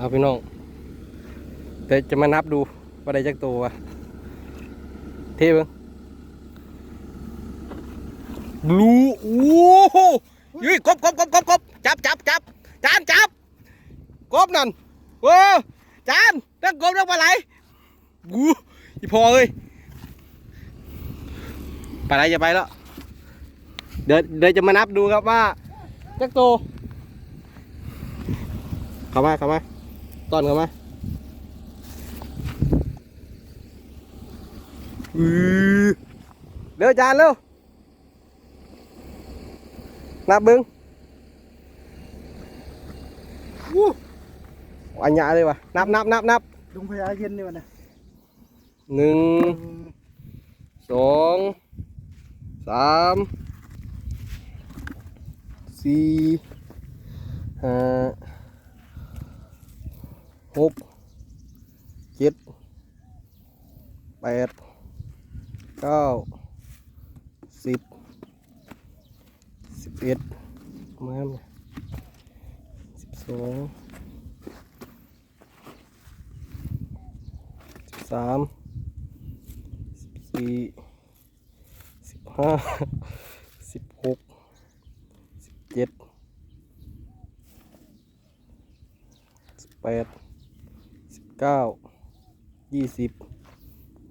เอาพี่น้องเดี๋ยวจะมานับดูว่าได้จักตัวเทเบิ้งบลูโอ้โหยี่กบกบกบกบกบจับจับจับจานจับกบนั่นว้อจานเรื่องกบเรื่องปลาไหลกูอีพอเอ้ยปลาไหลจะไปแล้วเดี๋ยวเดี๋ยวจะมานับดูครับว่าจักตัวเข้ามาเข้ามา ต้อนเข้ามาอือเร็วจานเร็วนับเบึงวู้อันยาเลยวะนับนับนับนับดงพญาเย็นนี่มันนะหนึ่งสองสามสี่ห้า หกเจ็ดแปดเก้าสิบสิบเอ็ดมาสิบสองสิบสามสิบสี่สิบห้าสิบหกสิบเจ็ดสิบแปด เก้ายี่สิบ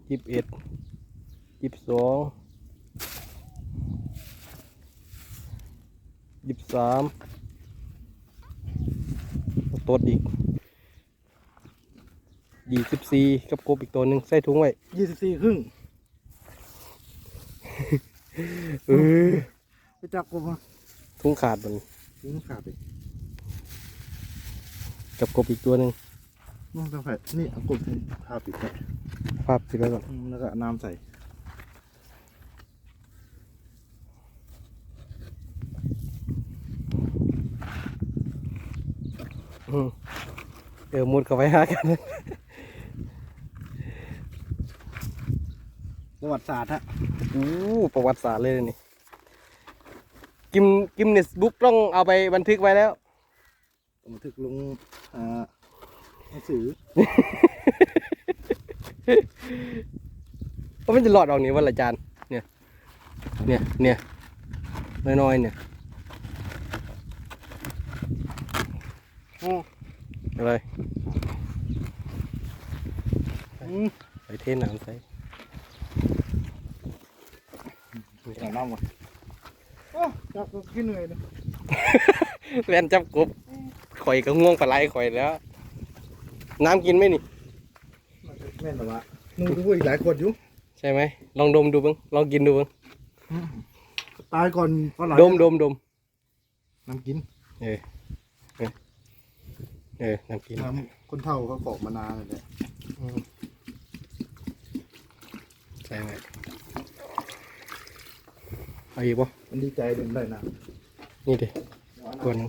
ยี่สิบเอ็ดยี่สิบสองยี่สิบสามตัวอีกยี่สิบสี่กับกบอีกตัวหนึ่งใส่ถุงไว้ยี่สิบสี่ครึ่งเออไปจับกบมาถุงขาดมันถึงขาดอีกกับกบอีกตัวหนึ่ง น้องจะใส่นี่เอากบที่ขาปิดไว้ภาพสิไว้ก่อนอืมแล้วก็เอาน้ำใส่อืมเออมุดเข้าไปหากัน ประวัติศาสตร์ฮะอู้ประวัติศาสตร์เลยนี่ กิมกิมเนสบุ๊กต้องเอาไปบันทึกไว้แล้ว บันทึกลงอ่า หนังสือว่ามันจะหลอดออกนี่วันละจานเนี่ย เนี่ยเนี่ยน้อยๆเนี่ยอืมอะไรอืมไปเทน้ำใส่เอาน้ำมาโอ้จับกบกินเหนื่อยเลยเล่นจับกบข่อยก็ง่วงปลาไหลข่อยแล้ว น้ำกินไหมนี่แม่นหรอวะนุ่งดูอีกหลายคนอยู่ใช่ไหมลองดมดูบ้างลองกินดูบ้างตายก่อนปลาไหลดมดมดมน้ำกินเออเออเออน้ำกินน้ำคนเฒ่าเขากรอกมานานเลยเนี่ยอืมใช่ไหมเอาอีกปะมันดีใจเดินได้นะนี่ดิตัวหนึง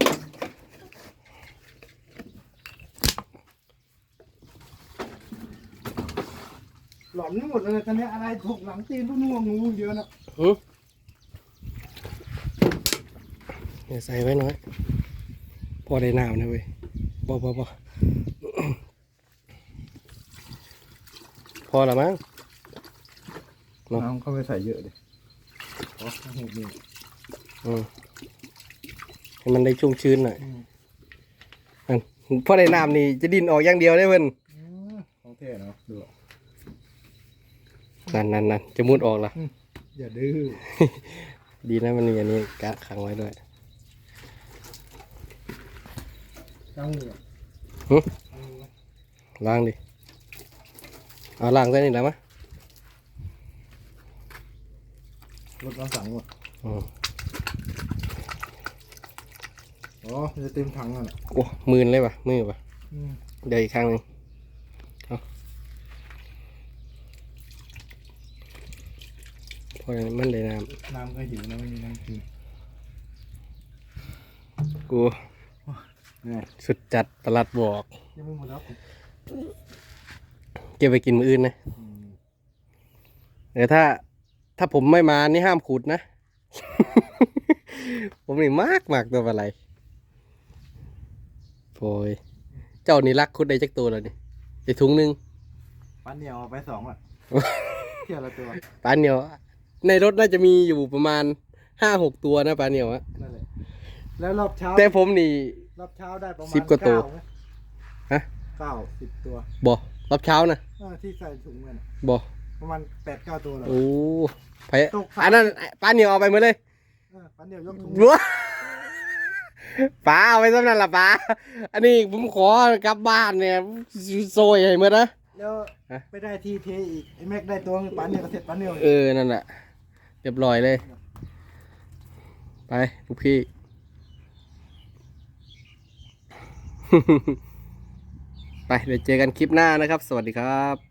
หล อมไม่หมดเลยตอนนี้อะไรถูกหลังตีนพวกนุ่งงูเยอะนะหือเนี่ยใส่ไว้หน่อย พอได้น้ำนะเว้ยพอพอพอพอละมั้งเนอะน้ำเข้าไปใส่เยอะเลยอ๋อหูนี่อืมให้มันได้ชุ่มชื้นหน่อยอันพอได้น้ำนี่จะดินออกอย่างเดียวได้เพิ่นของแท้เนาะดูอะ นั่นนั่นนั่นจะมุดออกละอย่าดื้อ ดีนะมันมีอันนี้กะขังไว้ด้วยจังเลยหึล้างดิ เอาล้างใส่นี่ได้ไหมรถเราสั่งหมดอืมอ๋อมันจะเต็มถังอะน่ะโอ้มืนเลยปะมือปะอืมเดี๋ยวอีกครั้งหนึงเอา พอมันได้น้น้ำก็หิวนะไม่มีน้ำกินำกูนี่สุดจัดประหลัดบอก ยังไม่หมดแล้วเก็บไปกินมืออื่นนะอืมเดี๋ยวถ้า ถ้าผมไม่มานี่ห้ามขุดนะ ผมนี่มากมากตัวอะไรโอยเจ้านี่รักคุดได้จักตัวแล้วนี่ไอ้ถุงหนึง ปันเหนียวเอาไปสองอะ เที่ยวละตัวปลาเหนียว ในรถน่าจะมีอยู่ประมาณห้าหกตัวนะปลาเหนียวอะนั่นแหละแล้วรอบเช้าแต่ผมนี่ รอบเช้าได้ประมาณสิบกว่าตัวเไหมฮะ เก้าสิบตัวบ่รอบเช้านะเออที่ใส่ถุงเงินอะบ่ประมาณแปดเก้าตัวเลย โอ้ไปตกอันนั้นปลาเหนียวเอาไปหมดเลยเออปันเหนียวยกถุงวัวปลาเอาไปสำนันละปลาอันนี้ผมขอกลับบ้านเนี่ยโซยให้หมดนะ แล้วฮะ ไปได้ที่เทอีกไอ้แม็กได้ตัวปันเหนียวก็เสร็จปันเหนียวเออนั่นแหละ เรียบร้อยเลย ไปลูกพี่ ไปเดี๋ยวเจอกันคลิปหน้านะครับ สวัสดีครับ